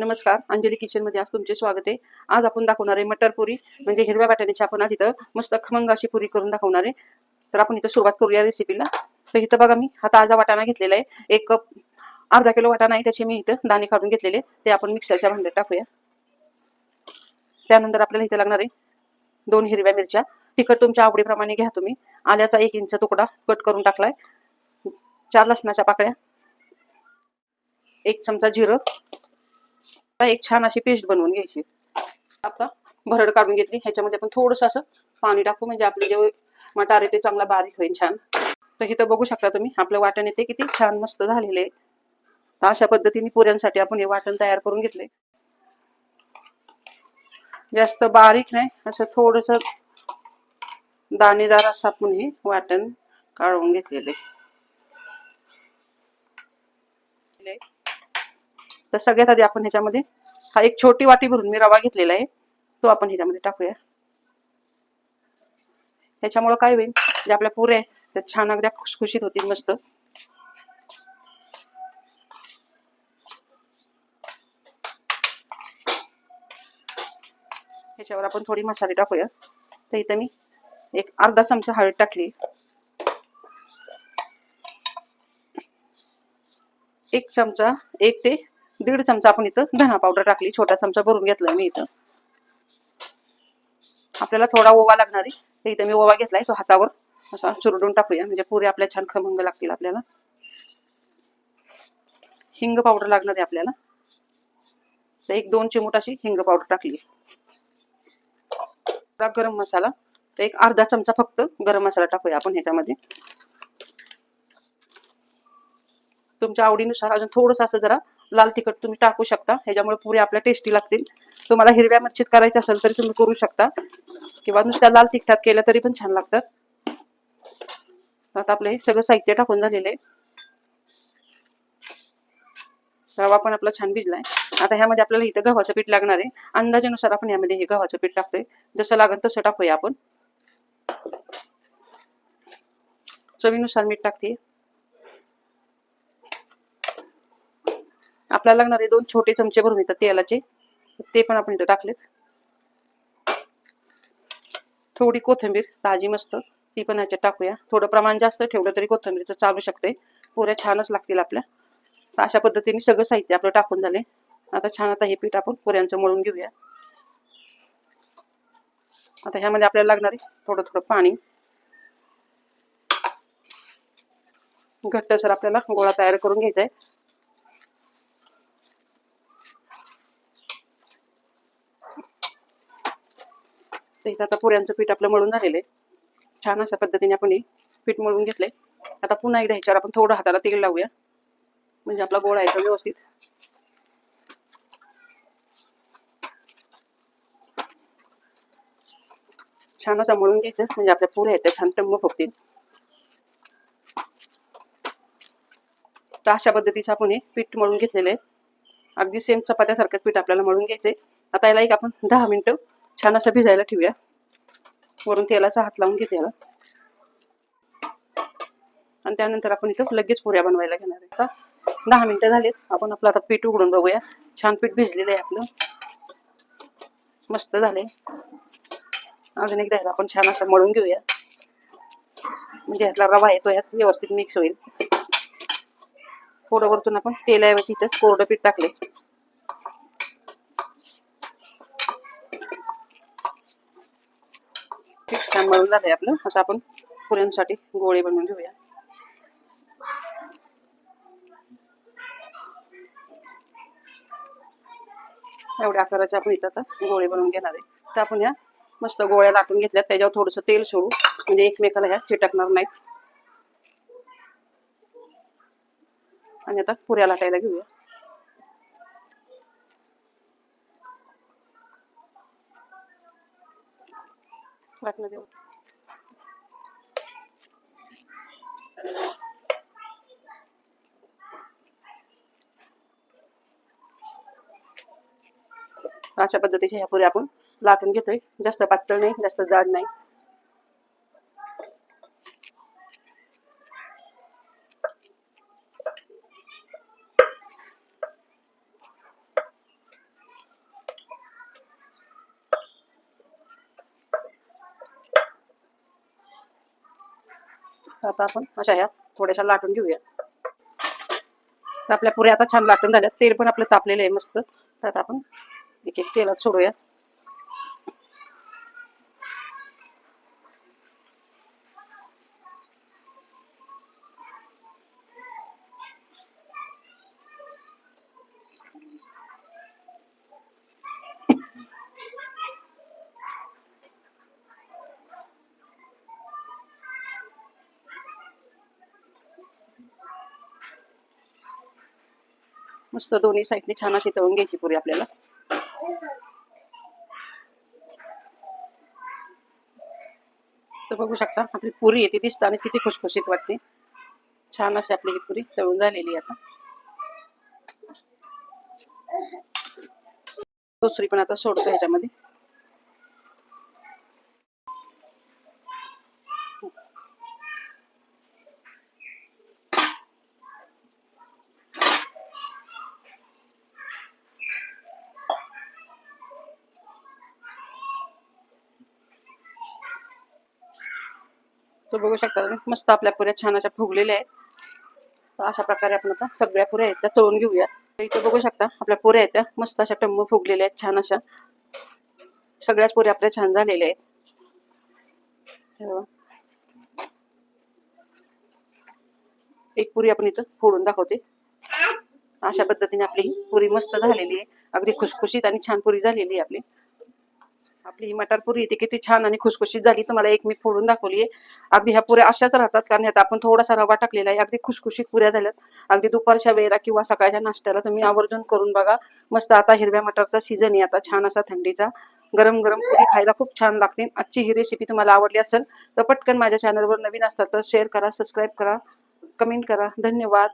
नमस्कार अंजली किचनमध्ये आज तुमचे स्वागत आहे. आज आपण दाखवणार आहे मटर पुरी म्हणजे हिरव्या वाटाण्याची आपण आज इथं मस्त खमंग अशी पुरी करून दाखवणार आहे. तर आपण इथं सुरुवात करूया रेसिपीला तर इथं बघा मी हा ताजा वाटाणा घेतलेला आहे. एक कप अर्धा किलो वाटाणा आहे त्याचे मी इथं दाणे काढून घेतलेले ते आपण मिक्सरच्या भांड्यात टाकूया. त्यानंतर आपल्याला इथं लागणार आहे दोन हिरव्या मिरच्या. तिखट तुमच्या आवडीप्रमाणे घ्या तुम्ही. आल्याचा एक इंच तुकडा कट करून टाकलाय. चार लसणाच्या पाकळ्या. एक चमचा जिरं. एक छान अशी पेस्ट बनवून घ्यायची. आता भरड काढून घेतली. ह्याच्यामध्ये आपण थोडस असं पाणी टाकू. म्हणजे आपले जे मटार आहे ते चांगला बारीक होईल छान. तर इथं बघू शकता तुम्ही आपलं वाटण येते किती छान मस्त झालेले आहे. अशा पद्धतीने पुऱ्यांसाठी आपण हे वाटण तयार करून घेतले जास्त बारीक नाही असं थोडस दाणेदार असं आपण हे वाटण काढून घेतलेले तर सगळ्यात आधी आपण ह्याच्यामध्ये हा एक छोटी वाटी भरून मी रवा घेतलेला आहे तो आपण ह्याच्यामध्ये टाकूया. त्याच्यामुळं काय होईल जे आपल्या पुऱ्या आहेत त्या छान अगद्या खुशखुशीत होतील मस्त. ह्याच्यावर आपण थोडी मसाले टाकूया. तर इथं मी एक अर्धा चमचा हळद टाकली. एक चमचा एक ते दीड चमचा आपण इथं धना पावडर टाकली. छोटा चमचा भरून घेतलाय मी इथं. आपल्याला थोडा ओवा लागणार आहे. तर इथं मी ओवा घेतलाय तो हातावर असा चुरडून टाकूया. म्हणजे पुरे आपल्या छान खमंग लागतील आपल्याला. हिंग पावडर लागणार आहे आपल्याला. तर एक दोन चिमूट अशी हिंग पावडर टाकली. थोडा गरम मसाला तर एक अर्धा चमचा फक्त गरम मसाला टाकूया आपण ह्याच्यामध्ये. तुमच्या आवडीनुसार अजून थोडस असं जरा लाल तिखट तुम्ही टाकू शकता. ह्याच्यामुळे पुरे आपल्या टेस्टी लागतील. तुम्हाला हिरव्या मिरचीत करायचं असेल तरी तुम्ही करू शकता. किंवा नुसत्या लाल तिखटात केलं तरी पण छान लागतात आता आपलं हे सगळं साहित्य टाकून झालेलं आहे. रवा पण आपला छान भिजलाय. आता ह्यामध्ये आपल्याला इथं गव्हाचं पीठ लागणार आहे. अंदाजानुसार आपण यामध्ये हे गव्हाचं पीठ टाकतोय. जसं लागेल तसं टाकूया आपण. चवीनुसार मीठ टाकते. आपल्याला लागणारे दोन छोटे चमचे भरून येतात तेलाचे. ते पण आपण इथं टाकलेत. थोडी कोथिंबीर ताजी मस्त ती पण ह्याच्यात टाकूया. थोडं प्रमाण जास्त ठेवलं तरी कोथिंबीरचं चालू शकते पुऱ्या छानच लागतील आपल्या. अशा पद्धतीने सगळं साहित्य आपलं टाकून झाले आता छान आता हे पीठ आपण पुऱ्यांचं मळून घेऊया. आता ह्यामध्ये आपल्याला लागणार आहे थोडं थोडं पाणी. घट्ट सर आपल्याला गोळा तयार करून घ्यायचा आहे इथं आता पुऱ्यांचं पीठ आपलं मळून झालेलं आहे. छान अशा पद्धतीने आपण हे पीठ मळून घेतलंय. आता पुन्हा एकदा ह्याच्यावर आपण थोडं हाताला तेल लावूया. म्हणजे आपला गोळा आहे व्यवस्थित. छान असं मळून घ्यायचं. म्हणजे आपल्या पुऱ्या आहेत छान टम्म फुगतील. तर अशा पद्धतीचं आपण हे पीठ मळून घेतलेलं आहे. अगदी सेम चपात्यासारखंच पीठ आपल्याला मळून घ्यायचंय. आता याला एक आपण दहा मिनिटं छान असं भिजायला ठेवूया. वरून तेलाचा हात लावून घेते याला आणि त्यानंतर आपण इथं लगेच पुऱ्या बनवायला घेणार आहे. आता दहा मिनिटं झालेत. आपण आपलं आता पीठ उघडून बघूया. छान पीठ भिजलेलं आहे आपलं. मस्त झालंय. अजून एकदा आपण छान असं मळून घेऊया. म्हणजे ह्यातला रवा येतो ह्यात व्यवस्थित मिक्स होईल. थोडं वरतून आपण तेलाऐवजी इथं कोरडं पीठ टाकले छान मळून झालंय आपलं. आता आपण पुऱ्यांसाठी गोळे बनवून घेऊया. एवढ्या आकाराचे आपण इथं आता गोळे बनवून घेणार आहे. तर आपण या मस्त गोळ्या लाटून घेतल्या त्याच्यावर थोडंसं तेल सोडू. म्हणजे एकमेकाला ह्या चिटकणार नाहीत. आणि आता पुऱ्या लाटायला घेऊया. लाटणं देऊ अशा पद्धतीच्या ह्या पुऱ्या आपण लाटून घेतोय. जास्त पातळ नाही जास्त जाड नाही. आता आपण अशा ह्या थोड्याशा लाटून घेऊया. तर आपल्या पुऱ्या आता छान लाटून झाल्या तेल पण आपलं तापलेलं आहे मस्त. तर आता आपण एक एक तेलात सोडूया. मस्त दोन्ही साईडने छान अशी तळून घ्यायची पुरी आपल्याला. तर बघू शकता आपली पुरी येते दिसतं आणि किती खुशखुशीत वाटते. छान अशी आपली ही पुरी तळून झालेली आता. दुसरी पण आता सोडतो ह्याच्यामध्ये. तर बघू शकता तुम्ही मस्त आपल्या पुऱ्या छान अशा फुगलेल्या आहेत. तर अशा प्रकारे आपण आता सगळ्या पुऱ्या आहेत त्या तळून घेऊया. इथं बघू शकता आपल्या पुऱ्या आहेत त्या मस्त अशा टम्म फुगलेल्या आहेत छान अशा. सगळ्याच पुऱ्या आपल्या छान झालेल्या आहेत. एक पुरी आपण इथं फोडून दाखवते. अशा पद्धतीने आपली पुरी मस्त झालेली आहे. अगदी खुशखुशीत आणि छान पुरी झालेली आहे आपली. आपली ही मटारपुरी येते किती छान आणि खुसखुशीत झाली. तुम्हाला एक मी फोडून दाखवली आहे अगदी ह्या पुऱ्या अशाच राहतात कारण ह्यात आपण थोडासा रवा टाकलेला आहे. अगदी खुसखुशीत पुऱ्या झाल्यात. अगदी दुपारच्या वेळेला किंवा सकाळच्या नाश्त्याला तुम्ही आवर्जून करून बघा. मस्त आता हिरव्या मटारचा सीझन आहे आता छान असा थंडीचा. गरम गरम पुरी खायला खूप छान लागते आजची ही रेसिपी तुम्हाला आवडली असेल तर पटकन माझ्या चॅनलवर नवीन असतात तर शेअर करा सबस्क्राईब करा कमेंट करा. धन्यवाद.